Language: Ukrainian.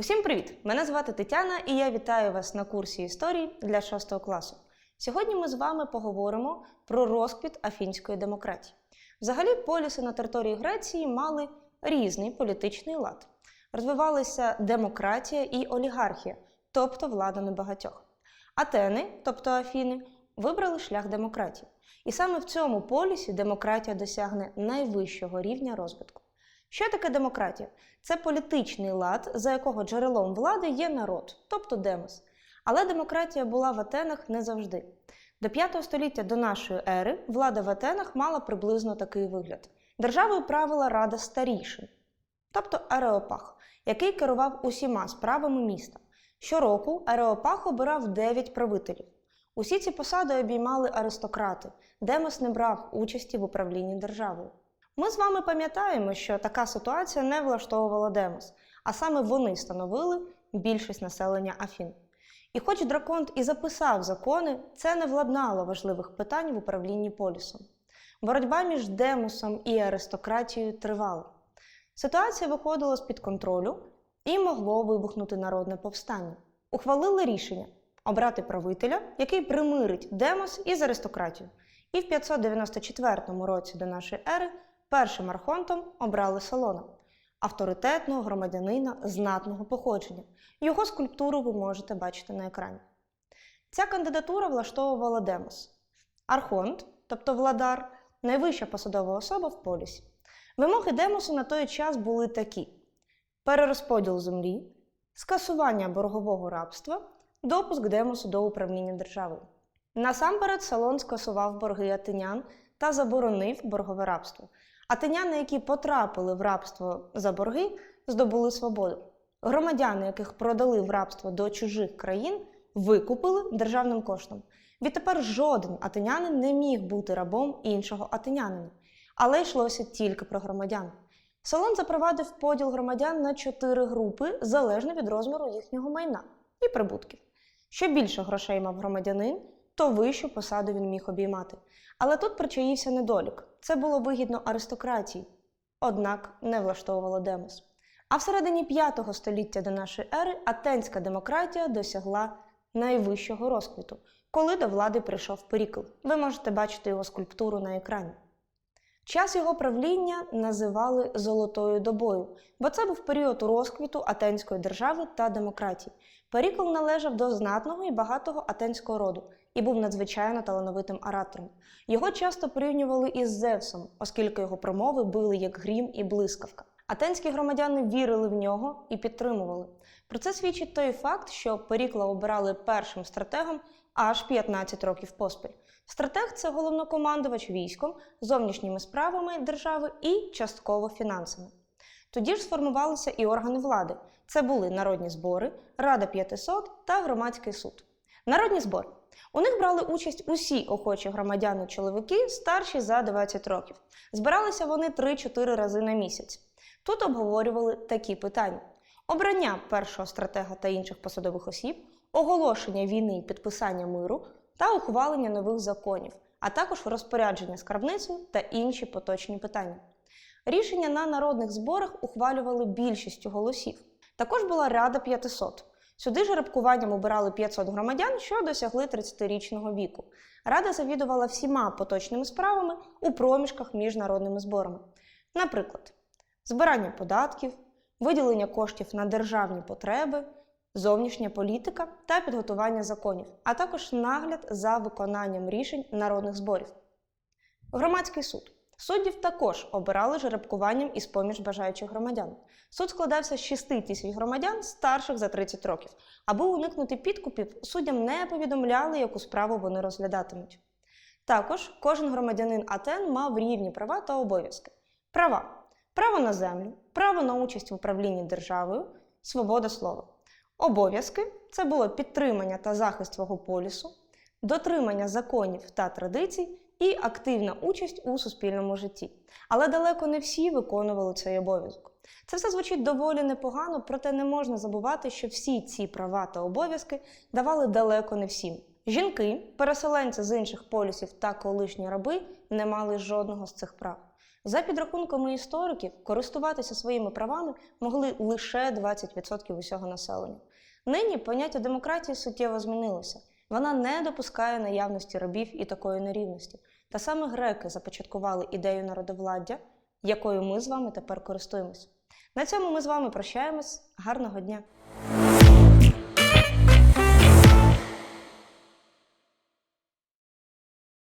Усім привіт! Мене звати Тетяна і я вітаю вас на курсі історії для 6 класу. Сьогодні ми з вами поговоримо про розквіт афінської демократії. Взагалі, поліси на території Греції мали різний політичний лад. Розвивалися демократія і олігархія, тобто влада небагатьох. Атени, тобто Афіни, вибрали шлях демократії. І саме в цьому полісі демократія досягне найвищого рівня розвитку. Що таке демократія? Це політичний лад, за якого джерелом влади є народ, тобто демос. Але демократія була в Атенах не завжди. До 5 століття до нашої ери влада в Атенах мала приблизно такий вигляд: державою правила рада старішин, тобто Ареопах, який керував усіма справами міста. Щороку Ареопах обирав 9 правителів. Усі ці посади обіймали аристократи, демос не брав участі в управлінні державою. Ми з вами пам'ятаємо, що така ситуація не влаштовувала Демос, а саме вони становили більшість населення Афін. І хоч Драконт і записав закони, це не владнало важливих питань в управлінні полісом. Боротьба між Демосом і аристократією тривала. Ситуація виходила з-під контролю і могло вибухнути народне повстання. Ухвалили рішення обрати правителя, який примирить Демос із аристократією. І в 594 році до нашої ери першим архонтом обрали Солона, авторитетного громадянина знатного походження. Його скульптуру ви можете бачити на екрані. Ця кандидатура влаштовувала Демос. Архонт, тобто владар, найвища посадова особа в полісі. Вимоги Демосу на той час були такі: перерозподіл землі, скасування боргового рабства, допуск Демосу до управління державою. Насамперед, Салон скасував борги атинян та заборонив боргове рабство. Атиняни, які потрапили в рабство за борги, здобули свободу. Громадяни, яких продали в рабство до чужих країн, викупили державним коштом. Відтепер жоден атинянин не міг бути рабом іншого атинянина, але йшлося тільки про громадян. Салон запровадив поділ громадян на чотири групи залежно від розміру їхнього майна і прибутків. Що більше грошей мав громадянин, то вищу посаду він міг обіймати. Але тут причаївся недолік. Це було вигідно аристократії, однак не влаштовувало Демос. А в середині 5 століття до нашої ери атенська демократія досягла найвищого розквіту, коли до влади прийшов Перікл. Ви можете бачити його скульптуру на екрані. Час його правління називали Золотою добою, бо це був період розквіту Атенської держави та демократії. Перікл належав до знатного і багатого атенського роду і був надзвичайно талановитим оратором. Його часто порівнювали із Зевсом, оскільки його промови били як грім і блискавка. Атенські громадяни вірили в нього і підтримували. Про це свідчить той факт, що Перікла обирали першим стратегом аж 15 років поспіль. Стратег це головнокомандувач військом, зовнішніми справами держави і частково фінансами. Тоді ж сформувалися і органи влади. Це були народні збори, Рада 500 та громадський суд. Народні збори. У них брали участь усі охочі громадяни-чоловіки старші за 20 років. Збиралися вони 3-4 рази на місяць. Тут обговорювали такі питання: обрання першого стратега та інших посадових осіб, оголошення війни і підписання миру та ухвалення нових законів, а також розпорядження скарбницею та інші поточні питання. Рішення на народних зборах ухвалювали більшістю голосів. Також була Рада 500. Сюди жеребкуванням обирали 500 громадян, що досягли 30-річного віку. Рада завідувала всіма поточними справами у проміжках між народними зборами. Наприклад, збирання податків, виділення коштів на державні потреби, зовнішня політика та підготування законів, а також нагляд за виконанням рішень народних зборів. Громадський суд. Суддів також обирали жеребкуванням із поміж бажаючих громадян. Суд складався з 6 тисяч громадян старших за 30 років. Аби уникнути підкупів, суддям не повідомляли, яку справу вони розглядатимуть. Також кожен громадянин Атен мав рівні права та обов'язки. Права право на землю, право на участь в управлінні державою, свобода слова. Обов'язки це було підтримання та захист свого полісу, дотримання законів та традицій і активна участь у суспільному житті. Але далеко не всі виконували цей обов'язок. Це все звучить доволі непогано, проте не можна забувати, що всі ці права та обов'язки давали далеко не всім. Жінки, переселенці з інших полісів та колишні раби не мали жодного з цих прав. За підрахунками істориків, користуватися своїми правами могли лише 20% усього населення. Нині поняття демократії суттєво змінилося. Вона не допускає наявності рабів і такої нерівності. Та саме греки започаткували ідею народовладдя, якою ми з вами тепер користуємось. На цьому ми з вами прощаємось. Гарного дня!